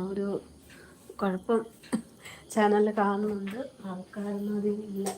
ഒരു കുഴപ്പം ചാനലിൽ കാണുന്നുണ്ട്. ആൾക്കാരൊന്നും അതിലില്ല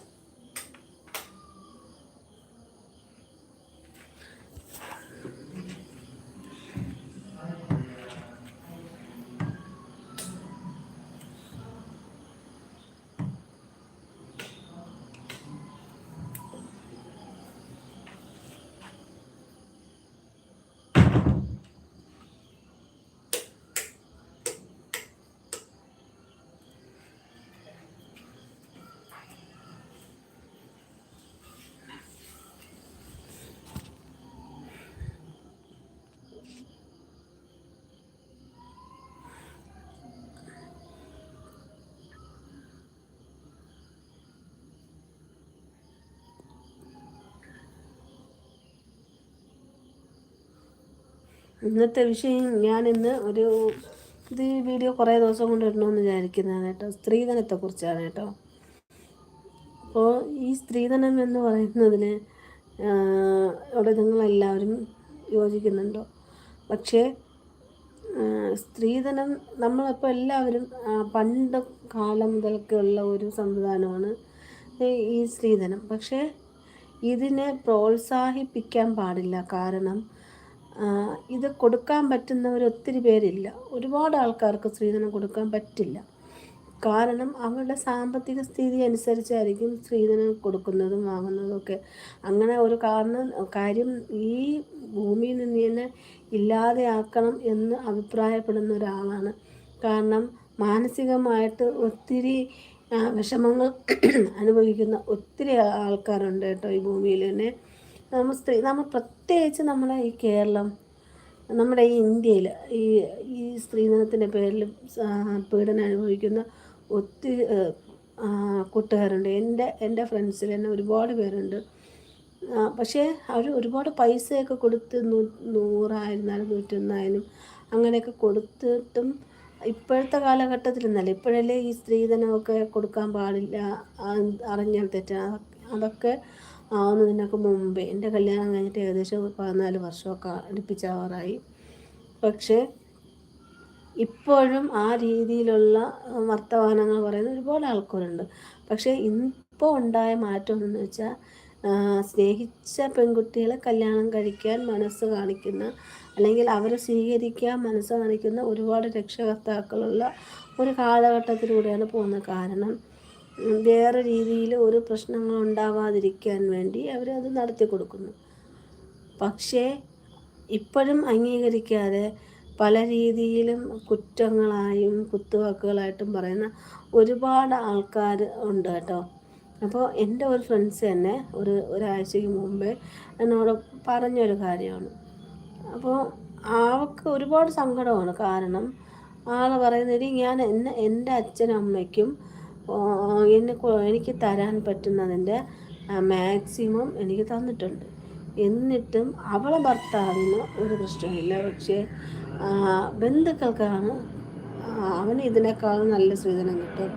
ഇന്നത്തെ വിഷയം ഞാൻ ഇന്ന് ഒരു ഇത് വീഡിയോ കുറേ ദിവസം കൊണ്ട് ഇടണമെന്ന് വിചാരിക്കുന്നതാണ് കേട്ടോ. സ്ത്രീധനത്തെക്കുറിച്ചാണ് കേട്ടോ. അപ്പോൾ ഈ സ്ത്രീധനം എന്ന് പറയുന്നതിന് അവിടെ നിങ്ങളെല്ലാവരും യോജിക്കുന്നുണ്ടോ? പക്ഷേ സ്ത്രീധനം നമ്മളിപ്പോൾ എല്ലാവരും പണ്ട് കാലം മുതൽക്കുള്ള ഒരു സംവിധാനമാണ് ഈ സ്ത്രീധനം. പക്ഷേ ഇതിനെ പ്രോത്സാഹിപ്പിക്കാൻ പാടില്ല. കാരണം ഇത് കൊടുക്കാൻ പറ്റുന്നവർ ഒത്തിരി പേരില്ല. ഒരുപാട് ആൾക്കാർക്ക് സ്ത്രീധനം കൊടുക്കാൻ പറ്റില്ല. കാരണം അവരുടെ സാമ്പത്തിക സ്ഥിതി അനുസരിച്ചായിരിക്കും സ്ത്രീധനം കൊടുക്കുന്നതും വാങ്ങുന്നതും ഒക്കെ. അങ്ങനെ ഒരു കാരണം കാര്യം ഈ ഭൂമിയിൽ നിന്ന് തന്നെ ഇല്ലാതെയാക്കണം എന്ന് അഭിപ്രായപ്പെടുന്ന ഒരാളാണ്. കാരണം മാനസികമായിട്ട് ഒത്തിരി വിഷമങ്ങൾ അനുഭവിക്കുന്ന ഒത്തിരി ആൾക്കാരുണ്ട് കേട്ടോ ഈ ഭൂമിയിൽ തന്നെ. നമ്മൾ സ്ത്രീ നമ്മൾ പ്രത്യേകിച്ച് നമ്മളെ ഈ കേരളം നമ്മുടെ ഈ ഇന്ത്യയിൽ ഈ ഈ സ്ത്രീധനത്തിന്റെ പേരിൽ പീഡനം അനുഭവിക്കുന്ന ഒത്തിരി കൂട്ടുകാരുണ്ട്. എന്റെ എന്റെ ഫ്രണ്ട്സിൽ തന്നെ ഒരുപാട് പേരുണ്ട്. പക്ഷേ അവർ ഒരുപാട് പൈസയൊക്കെ കൊടുത്ത് നൂ നൂറായിരുന്നാലും നൂറ്റൊന്നായാലും അങ്ങനെയൊക്കെ കൊടുത്തിട്ടും ഇപ്പോഴത്തെ കാലഘട്ടത്തിൽ എന്നല്ല ഇപ്പോഴല്ലേ ഈ സ്ത്രീധനമൊക്കെ കൊടുക്കാൻ പാടില്ല അറിഞ്ഞാൽ തെറ്റാണ് അതൊക്കെ ആവുന്നതിനൊക്കെ മുമ്പേ. എന്റെ കല്യാണം കഴിഞ്ഞിട്ട് ഏകദേശം പതിനാല് വർഷമൊക്കെ അടുപ്പിച്ചാവാറായി. പക്ഷേ ഇപ്പോഴും ആ രീതിയിലുള്ള വർത്തമാനങ്ങൾ പറയുന്ന ഒരുപാട് ആൾക്കാരുണ്ട്. പക്ഷേ ഇപ്പോൾ ഉണ്ടായ മാറ്റം എന്ന് വെച്ചാൽ സ്നേഹിച്ച പെൺകുട്ടികളെ കല്യാണം കഴിക്കാൻ മനസ്സ് കാണിക്കുന്ന അല്ലെങ്കിൽ അവരെ സ്വീകരിക്കാൻ മനസ്സ് കാണിക്കുന്ന ഒരുപാട് രക്ഷകർത്താക്കളുള്ള ഒരു കാലഘട്ടത്തിലൂടെയാണ് പോകുന്നത്. കാരണം വേറെ രീതിയിൽ ഒരു പ്രശ്നങ്ങൾ ഉണ്ടാവാതിരിക്കാൻ വേണ്ടി അവരത് നടത്തി കൊടുക്കുന്നു. പക്ഷേ ഇപ്പോഴും അംഗീകരിക്കാതെ പല രീതിയിലും കുറ്റങ്ങളായും കുത്തുവാക്കുകളായിട്ടും പറയുന്ന ഒരുപാട് ആൾക്കാർ ഉണ്ട് കേട്ടോ. അപ്പോൾ എന്റെ ഒരു ഫ്രണ്ട്സ് തന്നെ ഒരു ഒരാഴ്ചയ്ക്ക് മുമ്പേ എന്നോട് പറഞ്ഞൊരു കാര്യമാണ്. അപ്പോൾ അവൾക്ക് ഒരുപാട് സങ്കടമാണ്. കാരണം ആൾ പറയുന്നത് ഞാൻ എന്നെ എന്റെ അച്ഛനും അമ്മയ്ക്കും എന്നെ എനിക്ക് തരാൻ പറ്റുന്നതിന്റെ മാക്സിമം എനിക്ക് തന്നിട്ടുണ്ട്. എന്നിട്ടും അവളെ ഭർത്താവിന് ഒരു പ്രശ്നമില്ല. പക്ഷേ ബന്ധുക്കൾക്കാണ് അവന് ഇതിനേക്കാളും നല്ല സ്ത്രീധനം കിട്ടും.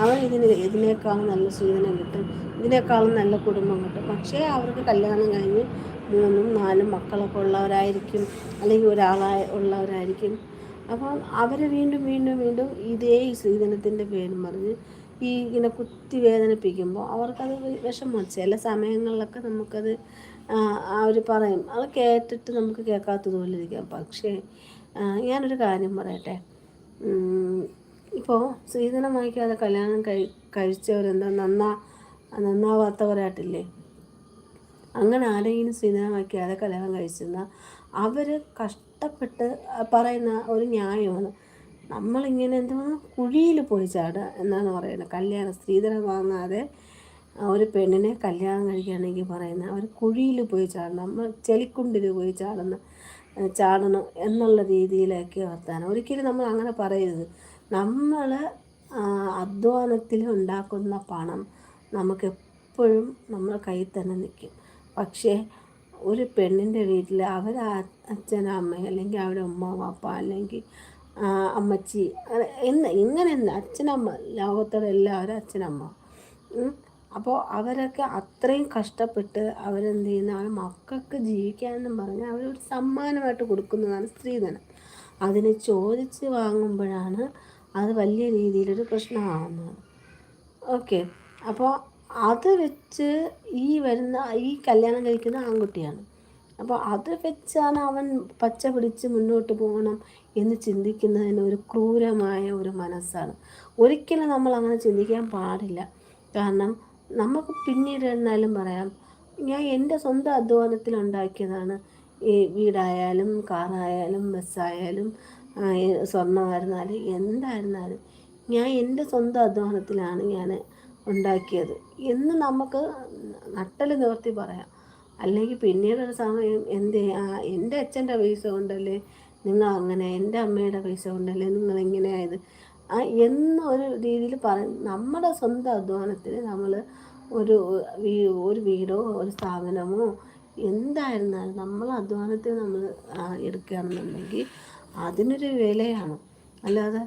അവൻ ഇതിന് ഇതിനേക്കാളും നല്ല സൂചന കിട്ടും. ഇതിനേക്കാളും നല്ല കുടുംബം കിട്ടും. പക്ഷേ അവർക്ക് കല്യാണം കഴിഞ്ഞ് മൂന്നും നാലും മക്കളൊക്കെ ഉള്ളവരായിരിക്കും അല്ലെങ്കിൽ ഒരാളായ ഉള്ളവരായിരിക്കും. അപ്പം അവർ വീണ്ടും വീണ്ടും വീണ്ടും ഇതേ സ്ത്രീധനത്തിന്റെ പേരും പറഞ്ഞ് ഈ ഇങ്ങനെ കുത്തി വേദനിപ്പിക്കുമ്പോൾ അവർക്കത് വിഷമം ചില സമയങ്ങളിലൊക്കെ നമുക്കത് അവർ പറയും. അത് കേട്ടിട്ട് നമുക്ക് കേൾക്കാത്തതുപോലെ ഇരിക്കാം. പക്ഷേ ഞാനൊരു കാര്യം പറയട്ടെ. ഇപ്പോൾ സ്ത്രീധനം വാങ്ങിക്കാതെ കല്യാണം കഴി കഴിച്ചവരെന്താ നന്നാ നന്നാവാത്തവരായിട്ടില്ലേ? അങ്ങനെ ആരെങ്കിലും സ്ത്രീധനം വാങ്ങിക്കാതെ കല്യാണം കഴിച്ചെന്നാൽ അവർ കഷ്ടപ്പെട്ട് പറയുന്ന ഒരു ന്യായമാണ്. നമ്മളിങ്ങനെ എന്താ കുഴിയിൽ പോയി ചാടുക എന്നാണ് പറയുന്നത്. കല്യാണം സ്ത്രീധനം വാങ്ങാതെ ഒരു പെണ്ണിനെ കല്യാണം കഴിക്കുകയാണെങ്കിൽ പറയുന്നത് അവർ കുഴിയിൽ പോയി ചാടണം. നമ്മൾ ചെളിക്കുണ്ടിൽ പോയി ചാടുന്ന ചാടണം എന്നുള്ള രീതിയിലൊക്കെ വർത്താനം. ഒരിക്കലും നമ്മൾ അങ്ങനെ പറയരുത്. നമ്മൾ അധ്വാനത്തിൽ ഉണ്ടാക്കുന്ന പണം നമുക്ക് എപ്പോഴും കയ്യിൽ തന്നെ നിൽക്കും. പക്ഷേ ഒരു പെണ്ണിന്റെ വീട്ടിൽ അവർ അച്ഛൻ അമ്മ അല്ലെങ്കിൽ അവരുടെ ഉമ്മ പാപ്പ അല്ലെങ്കിൽ അമ്മച്ചി. എന്ന് ഇങ്ങനെ അച്ഛനമ്മ ലോകത്തുള്ള എല്ലാവരും അച്ഛനമ്മ. അപ്പോൾ അവരൊക്കെ അത്രയും കഷ്ടപ്പെട്ട് അവരെന്ത് ചെയ്യുന്ന? മക്കൾക്ക് ജീവിക്കാമെന്നും പറഞ്ഞാൽ അവരൊരു സമ്മാനമായിട്ട് കൊടുക്കുന്നതാണ് സ്ത്രീധനം. അതിനെ ചോദിച്ച് വാങ്ങുമ്പോഴാണ് അത് വലിയ രീതിയിലൊരു പ്രശ്നമാകുന്നത് ഓക്കെ. അപ്പോൾ അത് വെച്ച് ഈ വരുന്ന ഈ കല്യാണം കഴിക്കുന്ന ആൺകുട്ടിയാണ്. അപ്പോൾ അത് വെച്ചാണ് അവൻ പച്ച പിടിച്ച് മുന്നോട്ട് പോകണം. എന്ന് ചിന്തിക്കുന്നതിന് ഒരു ക്രൂരമായ ഒരു മനസ്സാണ്. ഒരിക്കലും നമ്മൾ അങ്ങനെ ചിന്തിക്കാൻ പാടില്ല. കാരണം നമുക്ക് പിന്നീട് എന്നാലും പറയാം ഞാൻ എന്റെ സ്വന്തം അധ്വാനത്തിൽ ഉണ്ടാക്കിയതാണ്. ഈ വീടായാലും കാറായാലും ബസ്സായാലും സ്വർണമായിരുന്നാലും എന്തായിരുന്നാലും ഞാൻ എന്റെ സ്വന്തം അധ്വാനത്തിലാണ് ഞാൻ ഉണ്ടാക്കിയത് എന്ന് നമുക്ക് നട്ടൽ നിവർത്തി പറയാം. അല്ലെങ്കിൽ പിന്നീടൊരു സമയം എന്റെ എന്റെ അച്ഛന്റെ പൈസ കൊണ്ടല്ലേ നിങ്ങൾ അങ്ങനെ എന്റെ അമ്മയുടെ പൈസ കൊണ്ടല്ലേ നിങ്ങൾ എങ്ങനെയായത് എന്നൊരു രീതിയിൽ പറയും നമ്മുടെ സ്വന്തം അധ്വാനത്തിന് നമ്മൾ ഒരു ഒരു വീടോ ഒരു സ്ഥാപനമോ എന്തായിരുന്നാലും നമ്മൾ അധ്വാനത്തിൽ നമ്മൾ എടുക്കുകയാണെന്നുണ്ടെങ്കിൽ അതിനൊരു വിലയാണ്. അല്ലാതെ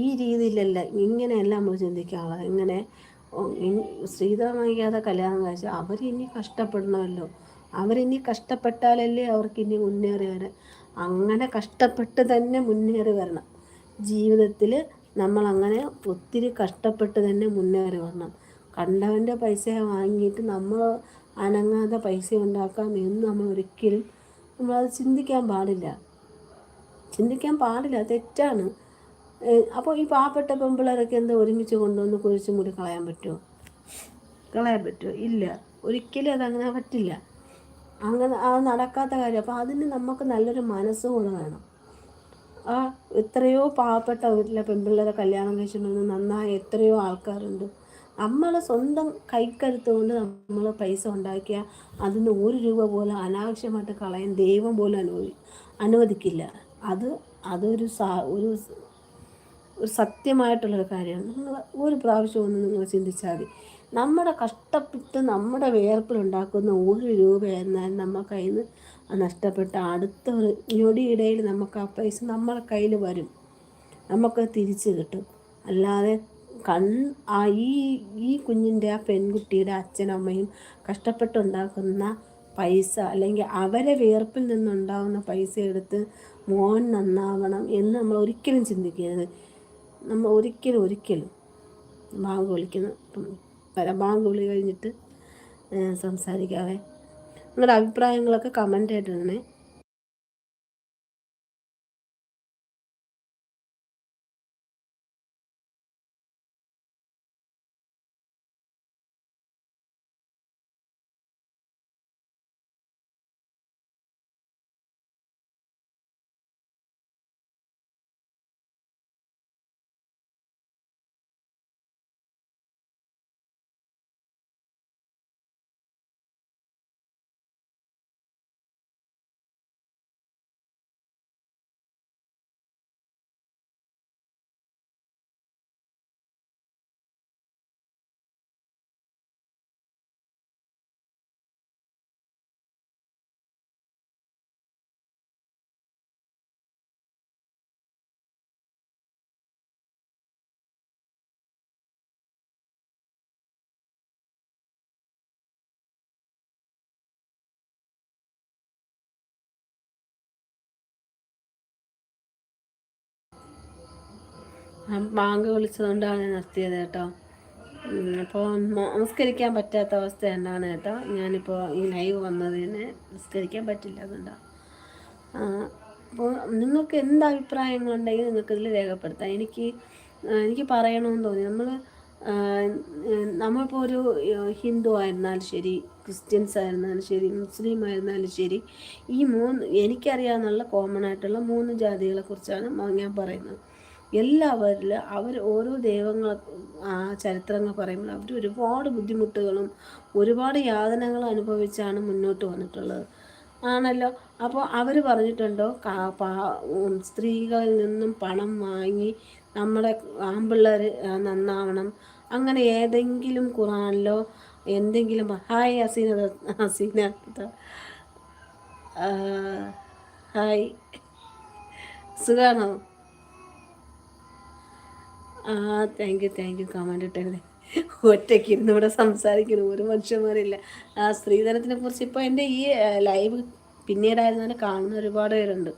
ഈ രീതിയിലല്ല ഇങ്ങനെയല്ല നമ്മൾ ചിന്തിക്കാവുക ഇങ്ങനെ ശ്രീധരം വാങ്ങിക്കാതെ കല്യാണം കഴിച്ചാൽ അവരിനി കഷ്ടപ്പെടണമല്ലോ. അവരിനി കഷ്ടപ്പെട്ടാലല്ലേ അവർക്കിനി മുന്നേറി വരാൻ അങ്ങനെ കഷ്ടപ്പെട്ട് തന്നെ മുന്നേറി വരണം. ജീവിതത്തിൽ നമ്മൾ അങ്ങനെ ഒത്തിരി കഷ്ടപ്പെട്ട് തന്നെ മുന്നേറി വരണം. കണ്ടവന്റെ പൈസ വാങ്ങിയിട്ട് നമ്മൾ അനങ്ങാതെ പൈസ ഉണ്ടാക്കാം എന്ന് നമ്മൾ ഒരിക്കലും നമ്മളത് ചിന്തിക്കാൻ പാടില്ല. ചിന്തിക്കാൻ പാടില്ല. തെറ്റാണ്. അപ്പോൾ ഈ പാവപ്പെട്ട പെമ്പിളരൊക്കെ എന്താ ഒരുമിച്ച് കൊണ്ടുവന്ന് കുഴിച്ചും കൂടി കളയാൻ പറ്റുമോ കളയാൻ പറ്റുമോ ഇല്ല. ഒരിക്കലും അതങ്ങനെ പറ്റില്ല. അങ്ങനെ അത് നടക്കാത്ത കാര്യം. അപ്പോൾ അതിന് നമുക്ക് നല്ലൊരു മനസ്സും കൂടെ വേണം. ആ എത്രയോ പാവപ്പെട്ട വീട്ടിലെ പെൺപിള്ളേരെ കല്യാണം കഴിച്ചിട്ടുണ്ട് നന്നായി എത്രയോ ആൾക്കാരുണ്ട്. നമ്മൾ സ്വന്തം കൈക്കരുത്ത് കൊണ്ട് നമ്മൾ പൈസ ഉണ്ടാക്കിയ അതിന് ഒരു രൂപ പോലും അനാവശ്യമായിട്ട് കളയാൻ ദൈവം പോലും അനുവദി അനുവദിക്കില്ല. അത് അതൊരു സാ ഒരു ഒരു സത്യമായിട്ടുള്ളൊരു കാര്യമാണ്. നിങ്ങൾ ഒരു പ്രാവശ്യം ഒന്ന് നിങ്ങൾ ചിന്തിച്ചാൽ മതി. നമ്മുടെ കഷ്ടപ്പെട്ട് നമ്മുടെ വേർപ്പിലുണ്ടാക്കുന്ന ഒരു രൂപ എന്നാലും നമ്മുടെ കയ്യിൽ നിന്ന് നഷ്ടപ്പെട്ട അടുത്ത ഒരു ഞൊടിയിടയിൽ നമുക്ക് ആ പൈസ നമ്മുടെ കയ്യിൽ വരും. നമുക്ക് തിരിച്ചു കിട്ടും. അല്ലാതെ കൺ ആ ഈ ഈ കുഞ്ഞിന്റെ ആ പെൺകുട്ടിയുടെ അച്ഛനമ്മയും കഷ്ടപ്പെട്ടുണ്ടാക്കുന്ന പൈസ അല്ലെങ്കിൽ അവരെ വിയർപ്പിൽ നിന്നുണ്ടാകുന്ന പൈസ എടുത്ത് മോൻ നന്നാവണം എന്ന് നമ്മൾ ഒരിക്കലും ചിന്തിക്കരുത്. നമ്മൾ ഒരിക്കലും ഒരിക്കലും ബാങ്ക് വിളിക്കുന്നു. വരാം. വിളി കഴിഞ്ഞിട്ട് സംസാരിക്കാവേ നിങ്ങളുടെ അഭിപ്രായങ്ങളൊക്കെ കമന്റ് ആയിട്ടിടണേ ബാങ്ക് വിളിച്ചതുകൊണ്ടാണ് നിർത്തിയത് കേട്ടോ. അപ്പോൾ നമസ്കരിക്കാൻ പറ്റാത്ത അവസ്ഥ എന്താണ് കേട്ടോ. ഞാനിപ്പോൾ ഈ ലൈവ് വന്നതിന് നമസ്കരിക്കാൻ പറ്റില്ല അതുകൊണ്ടാണ് അപ്പോൾ നിങ്ങൾക്ക് എന്ത് അഭിപ്രായങ്ങളുണ്ടെങ്കിൽ നിങ്ങൾക്കിതിൽ രേഖപ്പെടുത്താം. എനിക്ക് എനിക്ക് പറയണമെന്ന് തോന്നി. നമ്മൾ നമ്മളിപ്പോൾ ഒരു ഹിന്ദു ആയിരുന്നാലും ശരി ക്രിസ്ത്യൻസ് ആയിരുന്നാലും ശരി മുസ്ലിം ആയിരുന്നാലും ശരി ഈ മൂന്ന് എനിക്കറിയാവുന്നുള്ള കോമൺ ആയിട്ടുള്ള മൂന്ന് ജാതികളെക്കുറിച്ചാണ് ഞാൻ പറയുന്നത്. എല്ലാവരിലും അവർ ഓരോ ദൈവങ്ങൾ ആ ചരിത്രങ്ങൾ പറയുമ്പോൾ അവർ ഒരുപാട് ബുദ്ധിമുട്ടുകളും ഒരുപാട് യാതനകളും അനുഭവിച്ചാണ് മുന്നോട്ട് വന്നിട്ടുള്ളത്. ആണല്ലോ? അപ്പോൾ അവർ പറഞ്ഞിട്ടുണ്ടോ? സ്ത്രീകളിൽ നിന്നും പണം വാങ്ങി നമ്മുടെ ആമ്പിള്ളേർ നന്നാവണം. അങ്ങനെ ഏതെങ്കിലും ഖുറാനിലോ എന്തെങ്കിലും ഹായ് ഹസീന ഹസീന ഹായ്. സുഖാണോ? ആ thank you thank you comment ഇട്ടല്ലേ ഒറ്റയ്ക്ക് ഇരുന്ന് ഇവിടെ സംസാരിക്കുന്നു. ഒരു മനുഷ്യന്മാരില്ല. ആ സ്ത്രീധനത്തിനെ കുറിച്ച് ഇപ്പോൾ എന്റെ ഈ ലൈവ് പിന്നീടായിരുന്നാലും കാണുന്ന ഒരുപാട് പേരുണ്ട്.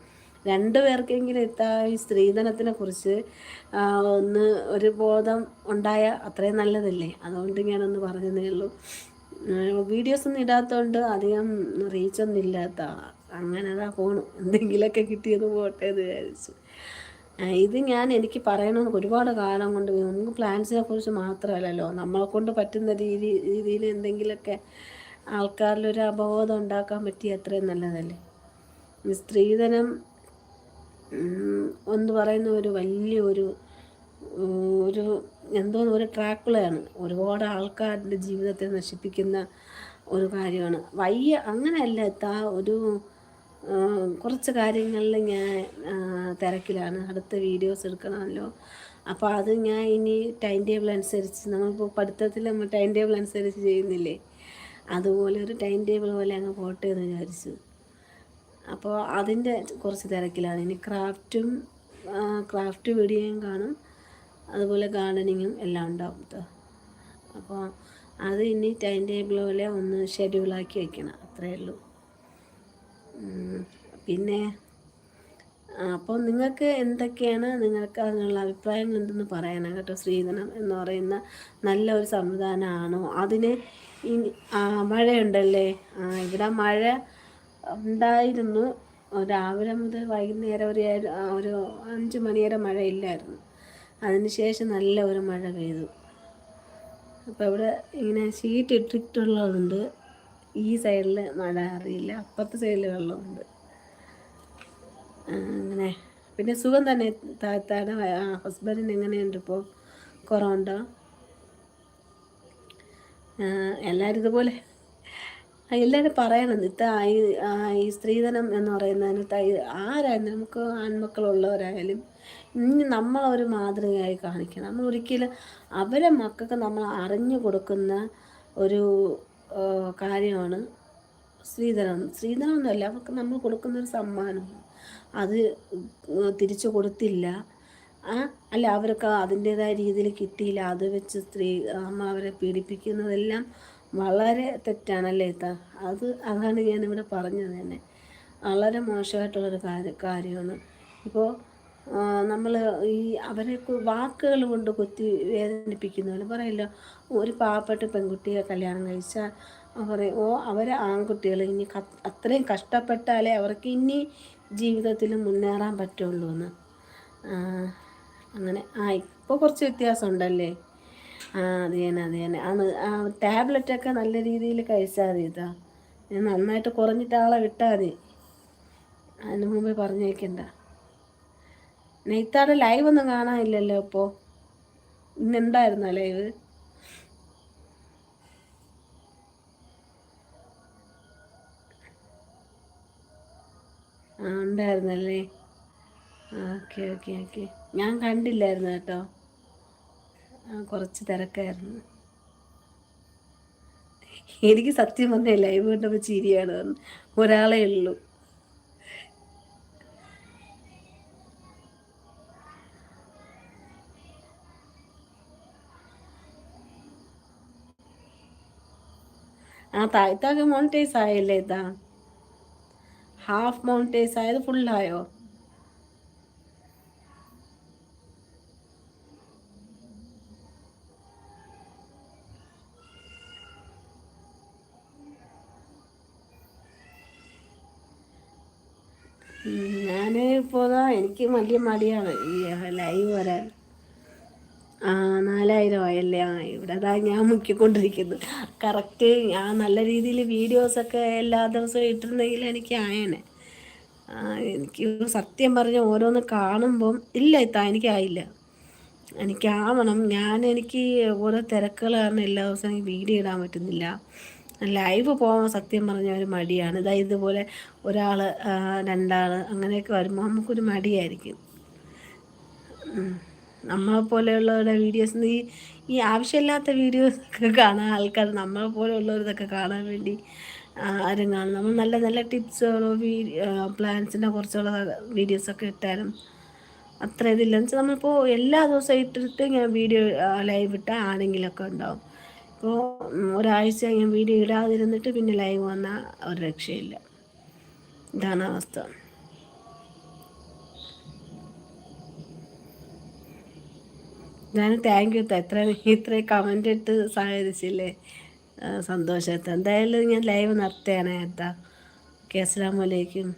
രണ്ടു പേർക്കെങ്കിലും എത്താ ഈ സ്ത്രീധനത്തിനെ കുറിച്ച് ഒന്ന് ഒരു ബോധം ഉണ്ടായ അത്രയും നല്ലതല്ലേ? അതുകൊണ്ട് ഞാനൊന്ന് പറഞ്ഞതേ ഉള്ളൂ. വീഡിയോസ് ഒന്നും ഇടാത്തതുകൊണ്ട് അധികം റീച്ചൊന്നും ഇല്ലാത്ത അങ്ങനെ അതാ പോണു. എന്തെങ്കിലുമൊക്കെ കിട്ടിയത് പോട്ടെ എന്ന് വിചാരിച്ചു. ഇത് ഞാൻ എനിക്ക് പറയണമെന്ന് ഒരുപാട് കാലം കൊണ്ട് നമുക്ക് പ്ലാന്റ്സിനെ കുറിച്ച് മാത്രമല്ലല്ലോ. നമ്മളെ കൊണ്ട് പറ്റുന്ന രീതി രീതിയിൽ എന്തെങ്കിലുമൊക്കെ ആൾക്കാരിലൊരു അപബോധം ഉണ്ടാക്കാൻ പറ്റിയ അത്രയും നല്ലതല്ലേ? സ്ത്രീധനം എന്ന് പറയുന്ന ഒരു വലിയ ഒരു എന്തോ ഒരു ട്രാക്കുളയാണ്. ഒരുപാട് ആൾക്കാരുടെ ജീവിതത്തെ നശിപ്പിക്കുന്ന ഒരു കാര്യമാണ്. വയ്യ അങ്ങനെയല്ല എത്താ ഒരു കുറച്ച് കാര്യങ്ങളിൽ ഞാൻ തിരക്കിലാണ്. അടുത്ത വീഡിയോസ് എടുക്കണമല്ലോ. അപ്പോൾ അത് ഞാൻ ഇനി ടൈം ടേബിൾ അനുസരിച്ച് നമ്മളിപ്പോൾ പഠിത്തത്തിൽ നമ്മൾ ടൈം ടേബിൾ അനുസരിച്ച് ചെയ്യുന്നില്ലേ? അതുപോലെ ഒരു ടൈം ടേബിൾ പോലെ അങ്ങ് പോട്ടെ എന്ന് വിചാരിച്ചു. അപ്പോൾ അതിന്റെ കുറച്ച് തിരക്കിലാണ്. ഇനി ക്രാഫ്റ്റും ക്രാഫ്റ്റ് വീഡിയോയും കാണും. അതുപോലെ ഗാർഡനിങ്ങും എല്ലാം ഉണ്ടാവും അപ്പോൾ അത് ഇനി ടൈം ടേബിൾ പോലെ ഒന്ന് ഷെഡ്യൂളാക്കി വെക്കണം. അത്രയേ ഉള്ളൂ. പിന്നെ അപ്പോൾ നിങ്ങൾക്ക് എന്തൊക്കെയാണ് നിങ്ങൾക്ക് അതിനുള്ള അഭിപ്രായങ്ങൾ എന്തെന്ന് പറയാനാണ് കേട്ടോ സ്ത്രീധനം എന്ന് പറയുന്ന നല്ല ഒരു സംവിധാനമാണോ? അതിന് ഇനി മഴയുണ്ടല്ലേ? ഇവിടെ മഴ ഉണ്ടായിരുന്നു. രാവിലെ മുതൽ വൈകുന്നേരം ഒരു ഒരു അഞ്ച് മണിവരെ മഴ മഴയില്ലായിരുന്നു അതിനുശേഷം നല്ല ഒരു മഴ പെയ്തു. അപ്പോൾ ഇവിടെ ഇങ്ങനെ ഷീറ്റ് ഇട്ടിട്ടുള്ളതുണ്ട്. ഈ സൈഡിൽ മഴ അറിയില്ല. അപ്പുറത്തെ സൈഡിൽ വെള്ളമുണ്ട്. അങ്ങനെ. പിന്നെ സുഖം തന്നെ. താത്താടെ ഹസ്ബൻഡിന് എങ്ങനെയുണ്ട് ഇപ്പോൾ കുറവുണ്ടോ? എല്ലാവരും ഇതുപോലെ. എല്ലാവരും പറയണം. ഇത്ത ഈ സ്ത്രീധനം എന്ന് പറയുന്നതിന് തൈ ആരായാലും നമുക്ക് ആൺമക്കളുള്ളവരായാലും ഇനി നമ്മളൊരു മാതൃകയായി കാണിക്കണം. നമ്മൾ ഒരിക്കലും അവരെ മക്കൾക്ക് നമ്മൾ അറിഞ്ഞു കൊടുക്കുന്ന ഒരു കാര്യമാണ്. സ്ത്രീധനം സ്ത്രീധനം ഒന്നുമല്ല അവർക്ക് നമ്മൾ കൊടുക്കുന്നൊരു സമ്മാനം. അത് തിരിച്ചു കൊടുത്തില്ല. അല്ല അവർക്ക് അതിന്റേതായ രീതിയിൽ കിട്ടിയില്ല. അത് വെച്ച് സ്ത്രീ അമ്മ അവരെ പീഡിപ്പിക്കുന്നതെല്ലാം വളരെ തെറ്റാണല്ലേ ഇത്ത അത് അതാണ് ഞാനിവിടെ പറഞ്ഞത് തന്നെ. വളരെ മോശമായിട്ടുള്ളൊരു കാര്യ കാര്യമാണ്. ഇപ്പോൾ നമ്മൾ ഈ അവരെ വാക്കുകൾ കൊണ്ട് കൊത്തി വേദനിപ്പിക്കുന്നവർ പറയല്ലോ ഒരു പാവപ്പെട്ട പെൺകുട്ടിയെ കല്യാണം കഴിച്ചാൽ പറയും ഓ അവർ ആൺകുട്ടികൾ ഇനി അത്രയും കഷ്ടപ്പെട്ടാലേ അവർക്ക് ഇനി ജീവിതത്തിൽ മുന്നേറാൻ പറ്റുള്ളൂ എന്ന്. അങ്ങനെ ആ ഇപ്പോൾ കുറച്ച് വ്യത്യാസം ഉണ്ടല്ലേ ആ അത് തന്നെ അത് തന്നെ. ആ ടാബ്ലറ്റൊക്കെ നല്ല രീതിയിൽ കഴിച്ചാൽ മതി ഇതാ നന്നായിട്ട് കുറഞ്ഞിട്ട് ആളെ വിട്ടാൽ മതി. അതിന് മുമ്പേ പറഞ്ഞേക്കണ്ട. നെയ്ത്താടെ ലൈവ് ഒന്നും കാണാനില്ലല്ലോ ഇപ്പോൾ ഇന്നുണ്ടായിരുന്നോ ലൈവ് ആ ഉണ്ടായിരുന്നല്ലേ? ഓക്കെ ഓക്കെ ഓക്കെ ഞാൻ കണ്ടില്ലായിരുന്നു കേട്ടോ. കുറച്ച് തിരക്കായിരുന്നു. എനിക്ക് സത്യം പറഞ്ഞ ലൈവ് കണ്ടപ്പോൾ ചിരിയാണ്. ഒരാളേ ഉള്ളൂ. ആ താഴ്ത്താകെ മോണിറ്റൈസ് ആയല്ലേ ഇതാ? ഹാഫ് മോണിറ്റൈസ് ആയത് ഫുള്ളായോ ഞാൻ ഇപ്പോൾ എനിക്ക് വലിയ മടിയാണ് ഈ ലൈവ് വരാൻ. ആ നാലായിരം ആയല്ലേ? ആ ഇവിടെ അതാ ഞാൻ മുക്കിക്കൊണ്ടിരിക്കുന്നു. കറക്റ്റ് ഞാൻ നല്ല രീതിയിൽ വീഡിയോസൊക്കെ എല്ലാ ദിവസവും ഇട്ടിരുന്നെങ്കിൽ എനിക്ക് ആയേനെ. എനിക്ക് സത്യം പറഞ്ഞ ഓരോന്ന് കാണുമ്പം ഇല്ല ഇത്താ എനിക്കായില്ല എനിക്കാവണം ഞാൻ എനിക്ക് ഓരോ തിരക്കുകൾ കാരണം എല്ലാ ദിവസവും എനിക്ക് വീഡിയോ ഇടാൻ പറ്റുന്നില്ല. ലൈവ് പോകാൻ സത്യം പറഞ്ഞ ഒരു മടിയാണ്. ഇതാ ഇതുപോലെ ഒരാൾ രണ്ടാൾ അങ്ങനെയൊക്കെ വരുമ്പോൾ നമുക്കൊരു മടിയായിരിക്കും. നമ്മളെ പോലെയുള്ളവരുടെ വീഡിയോസ് ഈ ഈ ആവശ്യമില്ലാത്ത വീഡിയോസ് ഒക്കെ കാണാൻ ആൾക്കാർ നമ്മളെ പോലെയുള്ളവരിതൊക്കെ കാണാൻ വേണ്ടി ആരും കാണും നമ്മൾ നല്ല നല്ല ടിപ്സുകളോ വീഡിയോ കുറച്ചുള്ള വീഡിയോസൊക്കെ ഇട്ടാലും അത്ര ഇതില്ല. എന്ന് വെച്ചാൽ നമ്മളിപ്പോൾ എല്ലാ ദിവസവും ഇട്ടിട്ട് ഞാൻ വീഡിയോ ലൈവ് ഇട്ടാൽ ആണെങ്കിലൊക്കെ ഉണ്ടാവും. ഇപ്പോൾ ഒരാഴ്ച ഞാൻ വീഡിയോ ഇടാതിരുന്നിട്ട് പിന്നെ ലൈവ് വന്നാൽ ഒരു രക്ഷയില്ല. ഇതാണ് അവസ്ഥ. ഞാൻ താങ്ക് യു എത്ര ഇത്രയും കമന്റ് ഇട്ട് സഹകരിച്ചില്ലേ? സന്തോഷത്തെ എന്തായാലും ഞാൻ ലൈവ് നിർത്തുകയാണ് ഏട്ടാ. ഓക്കെ അസ്സാം വലൈക്കും